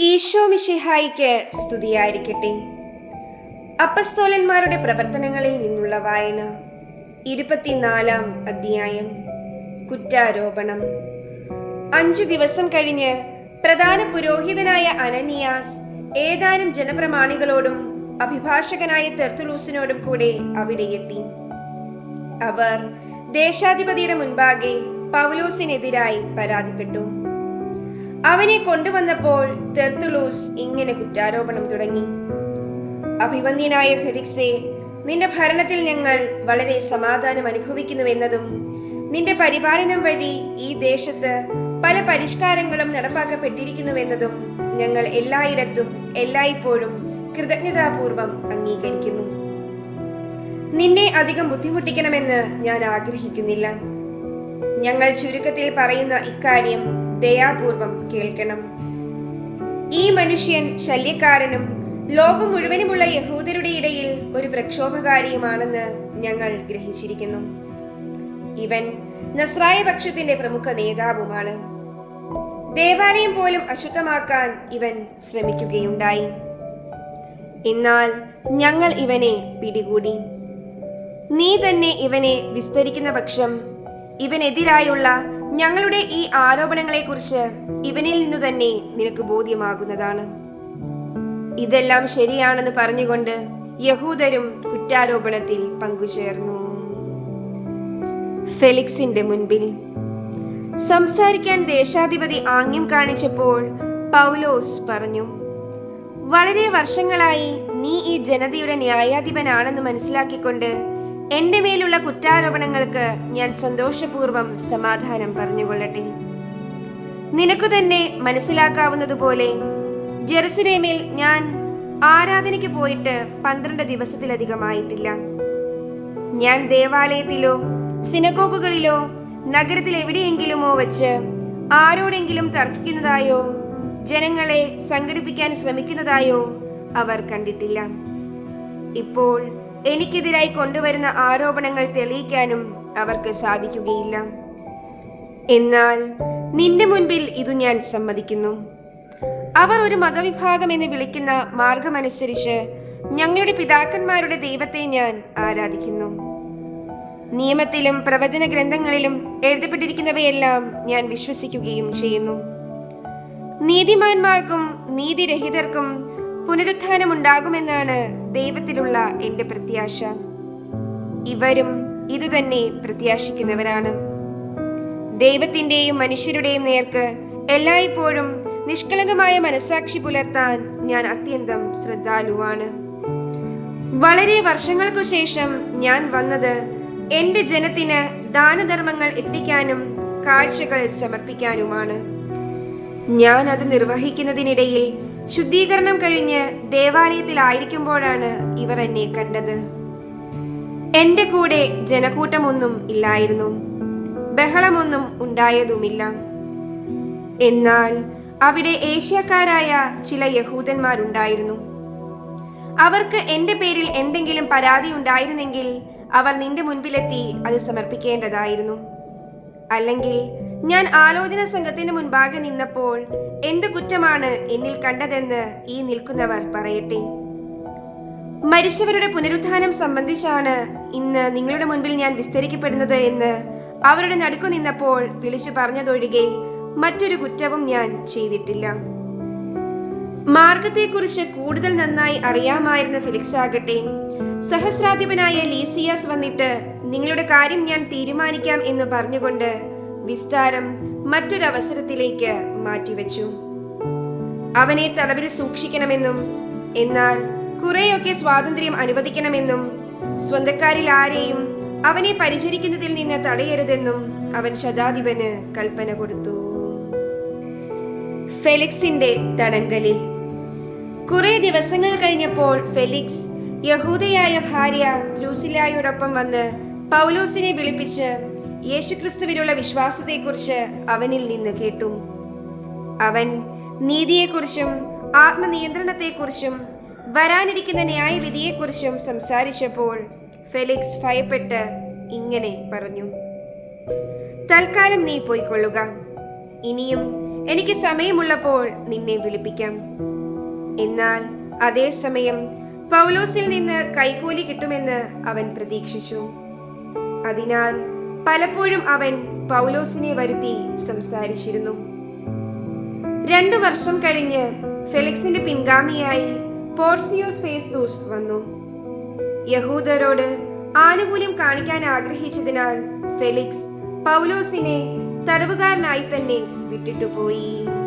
ഈശോ മിഷിഹായിക്ക് സ്തുതിയായിരിക്കട്ടെ. അപ്പസ്തോലന്മാരുടെ പ്രവർത്തനങ്ങളിൽ നിന്നുള്ള വായന ഇരുപത്തിനാലാം അധ്യായം കുറ്റാരോപണം. അഞ്ചു ദിവസം കഴിഞ്ഞ് പ്രധാന പുരോഹിതനായ അനനിയാസ് ഏതാനും ജനപ്രമാണികളോടും അഭിഭാഷകനായ തെർത്തുലൂസിനോടും കൂടെ അവിടെ എത്തി. അവർ ദേശാധിപതിയുടെ മുൻപാകെ പൗലോസിനെതിരായി പരാതിപ്പെട്ടു. അവനെ കൊണ്ടുവന്നപ്പോൾ തെർത്തുലൂസ് ഇങ്ങനെ കുറ്റാരോപണം തുടങ്ങി. അഭിവന്യനായ ഫെലിക്സെ നിന്റെ ഭരണത്തിൽ ഞങ്ങൾ വളരെ സമാധാനം അനുഭവിക്കുന്നുവെന്നതും നിന്റെ പരിപാലനം വഴി ഈ ദേശത്ത് പല പരിഷ്കാരങ്ങളും നടപ്പാക്കപ്പെട്ടിരിക്കുന്നുവെന്നതും ഞങ്ങൾ എല്ലായിടത്തും എല്ലായ്പ്പോഴും കൃതജ്ഞതാപൂർവം അംഗീകരിക്കുന്നു. നിന്നെ അധികം ബുദ്ധിമുട്ടിക്കണമെന്ന് ഞാൻ ആഗ്രഹിക്കുന്നില്ല. ഞങ്ങൾ ചുരുക്കത്തിൽ പറയുന്ന ഇക്കാര്യം ദയാപൂർവം കേൾക്കണം. ഈ മനുഷ്യൻ ശല്യക്കാരനും ലോകം മുഴുവനുമുള്ള യഹൂദരുടെ ഇടയിൽ ഒരു പ്രക്ഷോഭകാരിയുമാണെന്ന് ഞങ്ങൾ ഗ്രഹിച്ചിരിക്കുന്നു. ഇവൻ നസ്രായ പക്ഷത്തിന്റെ പ്രമുഖ നേതാവുമാണ്. ദേവാലയം പോലും അശുദ്ധമാക്കാൻ ഇവൻ ശ്രമിക്കുകയുണ്ടായി. എന്നാൽ ഞങ്ങൾ ഇവനെ പിടികൂടി. നീ തന്നെ ഇവനെ വിസ്തരിക്കുന്ന പക്ഷം ഇവനെതിരായുള്ള ഞങ്ങളുടെ ഈ ആരോപണങ്ങളെക്കുറിച്ച് ഇവനിൽ നിന്നു തന്നെ നിനക്ക് ബോധ്യമാകുന്നതാണ്. ഇതെല്ലാം ശരിയാണെന്ന് പറഞ്ഞുകൊണ്ട് യഹൂദരും കുറ്റാരോപണത്തിൽ പങ്കുചേർന്നു. ഫെലിക്സിന്റെ മുൻപിൽ സംസാരിക്കാൻ ദേശാധിപതി ആംഗ്യം കാണിച്ചപ്പോൾ പൗലോസ് പറഞ്ഞു വളരെ വർഷങ്ങളായി നീ ഈ ജനതയുടെ ന്യായാധിപനാണെന്ന് മനസ്സിലാക്കിക്കൊണ്ട് എന്റെ മേലുള്ള കുറ്റാരോപണങ്ങൾക്ക് ഞാൻ സന്തോഷപൂർവം സമാധാനം പറഞ്ഞുകൊള്ളട്ടെ. നിനക്കു തന്നെ മനസ്സിലാക്കാവുന്നതുപോലെ ജെറുസലേമിൽ ഞാൻ ആരാധനയ്ക്ക് പോയിട്ട് പന്ത്രണ്ട് ദിവസത്തിലധികമായിട്ടില്ല. ഞാൻ ദേവാലയത്തിലോ സിനഗോഗുകളിലോ നഗരത്തിൽ എവിടെയെങ്കിലുമോ വച്ച് ആരോടെങ്കിലും തർക്കിക്കുന്നതായോ ജനങ്ങളെ സംഘടിപ്പിക്കാൻ ശ്രമിക്കുന്നതായോ അവർ കണ്ടിട്ടില്ല. ഇപ്പോൾ എനിക്കെതിരായി കൊണ്ടുവരുന്ന ആരോപണങ്ങൾ തെളിയിക്കാനും അവർക്ക് സാധിക്കുകയില്ല. എന്നാൽ നിന്റെ മുൻപിൽ ഇതു ഞാൻ സമ്മതിക്കുന്നു. അവർ ഒരു മതവിഭാഗം എന്ന് വിളിക്കുന്ന മാർഗമനുസരിച്ച് ഞങ്ങളുടെ പിതാക്കന്മാരുടെ ദൈവത്തെ ഞാൻ ആരാധിക്കുന്നു. നിയമത്തിലും പ്രവചന ഗ്രന്ഥങ്ങളിലും എഴുതപ്പെട്ടിരിക്കുന്നവയെല്ലാം ഞാൻ വിശ്വസിക്കുകയും ചെയ്യുന്നു. നീതിമാന്മാർക്കും നീതിരഹിതർക്കും പുനരുത്ഥാനമുണ്ടാകുമെന്നാണ് ദൈവത്തിലുള്ള എന്റെ പ്രത്യാശ. ഇവരും ഇതുതന്നെ പ്രത്യാശിക്കുന്നവരാണ്. ദൈവത്തിന്റെയും മനുഷ്യരുടെയും നേർക്ക് എല്ലായ്പ്പോഴും നിഷ്കളങ്കമായ മനസാക്ഷി പുലർത്താൻ ഞാൻ അത്യന്തം ശ്രദ്ധാലുവാണ്. വളരെ വർഷങ്ങൾക്കു ശേഷം ഞാൻ വന്നത് എന്റെ ജനത്തിന് ദാനധർമ്മങ്ങൾ എത്തിക്കാനും കാഴ്ചകൾ സമർപ്പിക്കാനുമാണ്. ഞാൻ അത് നിർവഹിക്കുന്നതിനിടയിൽ ശുദ്ധീകരണം കഴിഞ്ഞ് ദേവാലയത്തിലായിരിക്കുമ്പോഴാണ് ഇവർ എന്നെ കണ്ടത്. എന്റെ കൂടെ ജനക്കൂട്ടമൊന്നും ഇല്ലായിരുന്നു. ബഹളമൊന്നും ഉണ്ടായതുമില്ല. എന്നാൽ അവിടെ ഏഷ്യക്കാരായ ചില യഹൂദന്മാരുണ്ടായിരുന്നു. അവർക്ക് എന്റെ പേരിൽ എന്തെങ്കിലും പരാതി ഉണ്ടായിരുന്നെങ്കിൽ അവർ നിന്റെ മുൻപിലെത്തി അത് സമർപ്പിക്കേണ്ടതായിരുന്നു. അല്ലെങ്കിൽ ഞാൻ ആലോചന സംഘത്തിന് മുൻപാകെ നിന്നപ്പോൾ എന്ത് കുറ്റമാണ് എന്നിൽ കണ്ടതെന്ന് ഈ നിൽക്കുന്നവർ പറയട്ടെ. മരിച്ചവരുടെ പുനരുത്ഥാനം സംബന്ധിച്ചാണ് ഇന്ന് നിങ്ങളുടെ മുൻപിൽ ഞാൻ വിസ്തരിക്കപ്പെടുന്നത് എന്ന് അവരുടെ നടുക്കു നിന്നപ്പോൾ വിളിച്ചു പറഞ്ഞതൊഴികെ മറ്റൊരു കുറ്റവും ഞാൻ ചെയ്തിട്ടില്ല. മാർഗത്തെക്കുറിച്ച് കൂടുതൽ നന്നായി അറിയാമായിരുന്ന ഫിലിക്സ് ആകട്ടെ സഹസ്രാധിപനായ ലീസിയാസ് വന്നിട്ട് നിങ്ങളുടെ കാര്യം ഞാൻ തീരുമാനിക്കാം എന്ന് പറഞ്ഞുകൊണ്ട് വിസ്താരം മറ്റൊരവസരത്തിലേക്ക് മാറ്റിവെച്ചു. അവനെ തടവിൽ സൂക്ഷിക്കണമെന്നും എന്നാൽ കുറെയൊക്കെ സ്വാതന്ത്ര്യം അനുവദിക്കണമെന്നും സ്വന്തക്കാരിൽ ആരെയും അവനെ പരിചരിക്കുന്നതിൽ നിന്ന് തടയരുതെന്നും അവൻ ശതാധിപന് കൽപ്പന കൊടുത്തു. ഫെലിക്സിന്റെ തടങ്കലിൽ. കുറെ ദിവസങ്ങൾ കഴിഞ്ഞപ്പോൾ ഫെലിക്സ് യഹൂദയായ ഭാര്യ ലൂസിലായോടൊപ്പം വന്ന് പൗലോസിനെ വിളിപ്പിച്ച് യേശുക്രിസ്തുവിലുള്ള വിശ്വാസത്തെക്കുറിച്ച് അവനിൽ നിന്ന് കേട്ടു. അവൻ നീതിയെക്കുറിച്ചും ആത്മനിയന്ത്രണത്തെക്കുറിച്ചും വരാനിരിക്കുന്ന ന്യായവിധിയെക്കുറിച്ചും സംസാരിച്ചപ്പോൾ ഫെലിക്സ് ഭയപ്പെട്ട് ഇങ്ങനെ പറഞ്ഞു. തൽക്കാലം നീ പോയിക്കൊള്ളുക. ഇനിയും എനിക്ക് സമയമുള്ളപ്പോൾ നിന്നെ വിളിപ്പിക്കാം. എന്നാൽ അതേസമയം പൗലോസിൽ നിന്ന് കൈക്കൂലി കിട്ടുമെന്ന് അവൻ പ്രതീക്ഷിച്ചു. അതിനാൽ പലപ്പോഴും അവൻ പൗലോസിനെ വരുത്തി സംസാരിച്ചിരുന്നു. രണ്ടു വർഷം കഴിഞ്ഞ് ഫെലിക്സിന്റെ പിൻഗാമിയായി പോർസിയോസ് ഫേസ്തൂസ് വന്നു. യഹൂദരോട് ആനുകൂല്യം കാണിക്കാൻ ആഗ്രഹിച്ചതിനാൽ ഫെലിക്സ് പൗലോസിനെ തടവുകാരനായി തന്നെ വിട്ടിട്ടുപോയി.